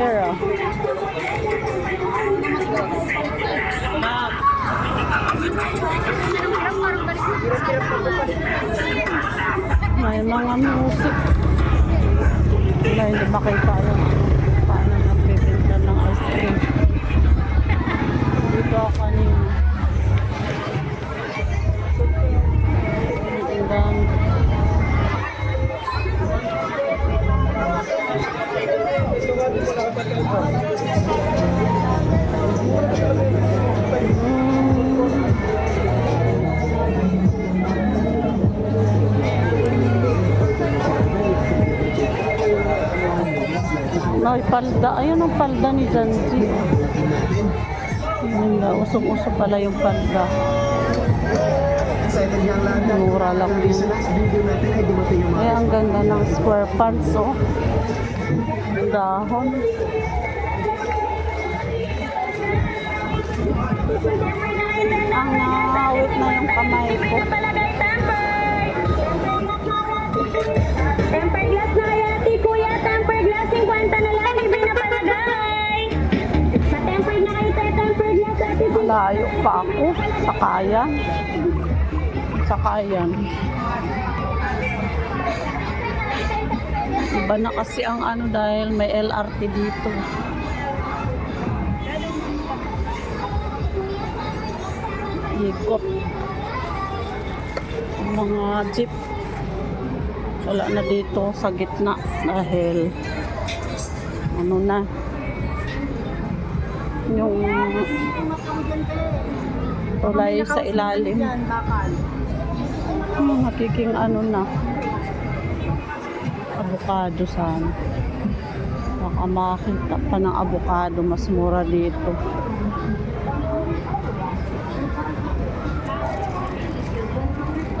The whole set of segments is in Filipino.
Era. May mga music. Wala, hindi makita May palda. Ayun ang palda ni Zanzi. Ayun na, usok-usok pala yung palda. Mura lang natin ay ang ganda ng square pants, oh. Dahon. Malayo pa ako. Sakayan. Sakayan. Iba na kasi ang ano dahil may LRT dito. Ikot. Ang mga jeep. Wala na dito sa gitna dahil ano na yung tulay sa ilalim. Hmm, nakiking ano na. Avocado sana. Baka makakita pa ng avocado. Mas mura dito.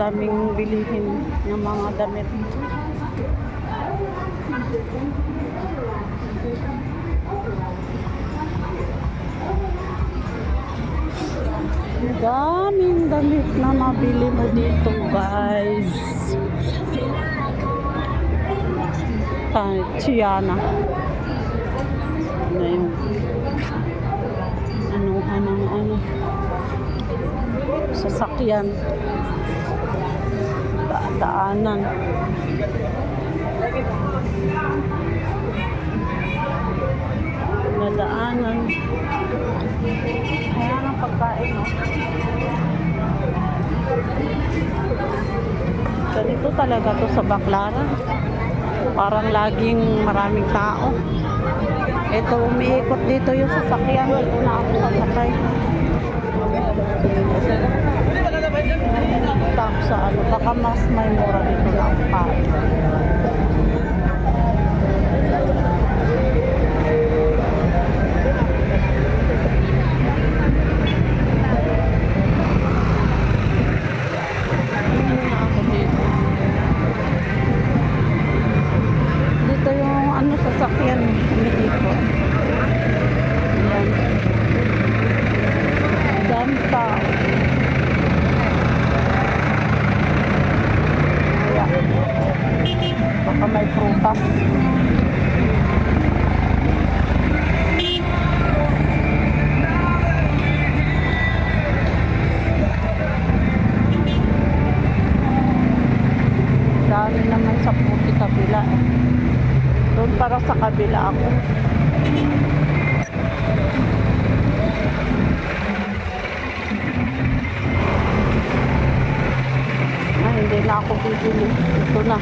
Daming bilihin ng mga damit. Daming damit na mabili mo dito, guys. Chiana. Ano yun? Ano, ano, ano. Sasakyan. Da- daanan. Nadaanan. Ayan ang pagkain, no? Ganito talaga to sa Baclaran. Parang laging maraming tao. Ito, umiikot dito yung sasakyan. Dito na ako sasakay. Tapos sa ano, baka mas may mura dito na ang kain. Naman sa puti kabila. eh. Doon para sa kabila ako. Ah, hindi na ako bibili. Ito na.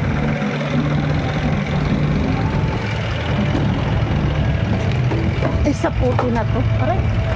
Eh, sa puti na to. Aray.